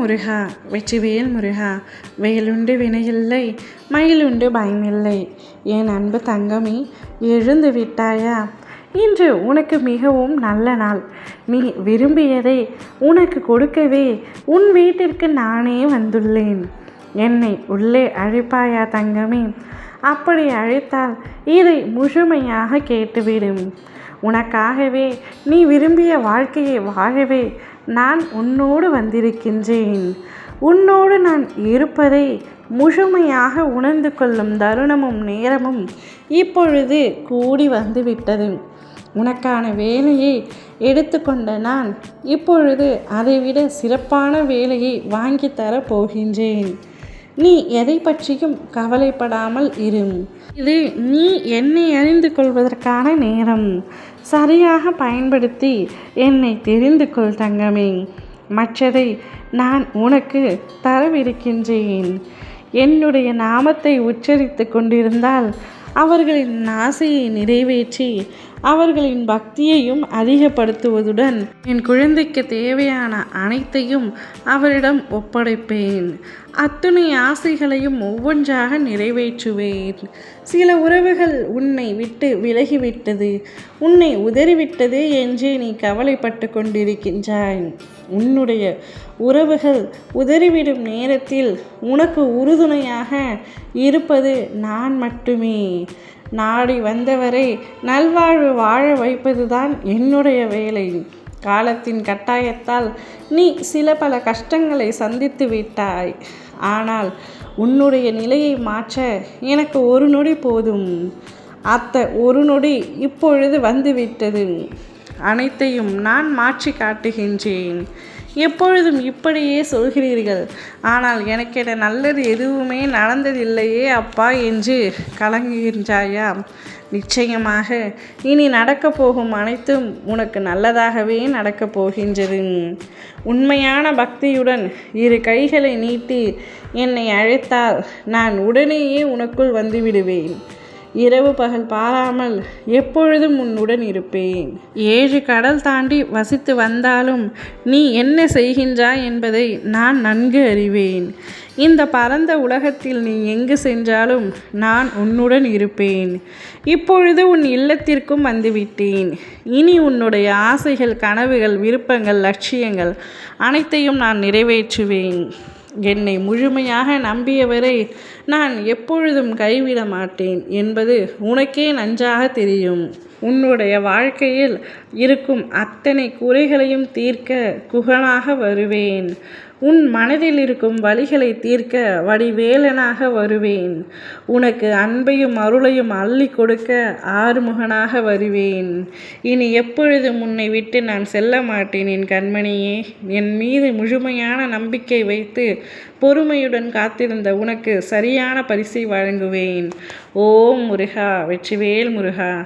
முருகா வெற்றிவேல் முருகா வேலுண்டு வினையில்லை மயிலுண்டு பயமில்லை. என் அன்பு தங்கமே எழுந்து விட்டாயா? இன்று உனக்கு மிகவும் நல்ல நாள். நீ விரும்பியதை உனக்கு கொடுக்கவே உன் வீட்டிற்கு நானே வந்துள்ளேன். என்னை உள்ளே அழைப்பாயா தங்கமே? அப்படி அழைத்தால் இதை முழுமையாக கேட்டுவிடும். உனக்காகவே நீ விரும்பிய வாழ்க்கையை வாழவே நான் உன்னோடு வந்திருக்கின்றேன். உன்னோடு நான் இருப்பதை முழுமையாக உணர்ந்து கொள்ளும் தருணமும் நேரமும் இப்பொழுது கூடி வந்துவிட்டது. உனக்கான வேலையை எடுத்துக்கொண்ட நான் இப்பொழுது அதைவிட சிறப்பான வேலையை வாங்கி தரப் போகின்றேன். நீ எதை பற்றியும் கவலைப்படாமல் இரு. இது நீ என்னை அறிந்து கொள்வதற்கான நேரம். சரியாக பயன்படுத்தி என்னை தெரிந்து கொள் தங்கமே. மற்றதை நான் உனக்கு தரவிருக்கின்றேன். என்னுடைய நாமத்தை உச்சரித்து கொண்டிருந்தால் அவர்களின் ஆசையை நிறைவேற்றி அவர்களின் பக்தியையும் அதிகப்படுத்துவதுடன் என் குழந்தைக்கு தேவையான அனைத்தையும் அவரிடம் ஒப்படைப்பேன். அத்துணை ஆசைகளையும் ஒவ்வொன்றாக நிறைவேற்றுவேன். சில உறவுகள் உன்னை விட்டு விலகிவிட்டது. உன்னை உதறிவிட்டது என்றே நீ கவலைப்பட்டு கொண்டிருக்கின்றாய். உன்னுடைய உறவுகள் உதறிவிடும் நேரத்தில் உனக்கு உறுதுணையாக இருப்பது நான் மட்டுமே. நாடி வந்தவரை நல்வாழ்வு வாழ வைப்பதுதான் என்னுடைய வேலை. காலத்தின் கட்டாயத்தால் நீ சில பல கஷ்டங்களை சந்தித்து விட்டாய். ஆனால் உன்னுடைய நிலையை மாற்ற எனக்கு ஒரு நொடி போதும். அத்த ஒரு நொடி இப்பொழுது வந்துவிட்டது. அனைத்தையும் நான் மாற்றி காட்டுகின்றேன். எப்பொழுதும் இப்படியே சொல்கிறீர்கள். ஆனால் எனக்கென நல்லது எதுவுமே நடந்ததில்லையே அப்பா என்று கலங்குகின்றாயா? நிச்சயமாக. இனி நடக்கப் போகும் அனைத்தும் உனக்கு நல்லதாகவே நடக்கப் போகின்றது. உண்மையான பக்தியுடன் இரு கைகளை நீட்டி என்னை அழைத்தால் நான் உடனேயே உனக்குள் வந்துவிடுவேன் இரவு பகல் பாராமல் எப்பொழுதும் உன்னுடன் இருப்பேன். ஏழு கடல் தாண்டி வசித்து வந்தாலும் நீ என்ன செய்கின்றாய் என்பதை நான் நன்கு அறிவேன். இந்த பரந்த உலகத்தில் நீ எங்கு சென்றாலும் நான் உன்னுடன் இருப்பேன். இப்பொழுது உன் இல்லத்திற்கும் வந்துவிட்டேன். இனி உன்னுடைய ஆசைகள் கனவுகள் விருப்பங்கள் லட்சியங்கள் அனைத்தையும் நான் நிறைவேற்றுவேன். என்னை முழுமையாக நம்பியவரை நான் எப்பொழுதும் கைவிட மாட்டேன் என்பது உனக்கே நன்றாக தெரியும். உன்னுடைய வாழ்க்கையில் இருக்கும் அத்தனை குறைகளையும் தீர்க்க குகனாக வருவேன். உன் மனதில் இருக்கும் வழிகளை தீர்க்க வடிவேலனாக வருவேன். உனக்கு அன்பையும் அருளையும் அள்ளி கொடுக்க ஆறுமுகனாக வருவேன். இனி எப்பொழுதும் உன்னை விட்டு நான் செல்ல மாட்டேன் என் கண்மணியே. என் மீது முழுமையான நம்பிக்கை வைத்து பொறுமையுடன் காத்திருந்த உனக்கு சரியான பரிசை வழங்குவேன். ஓம் முருகா வெற்றிவேல் முருகா.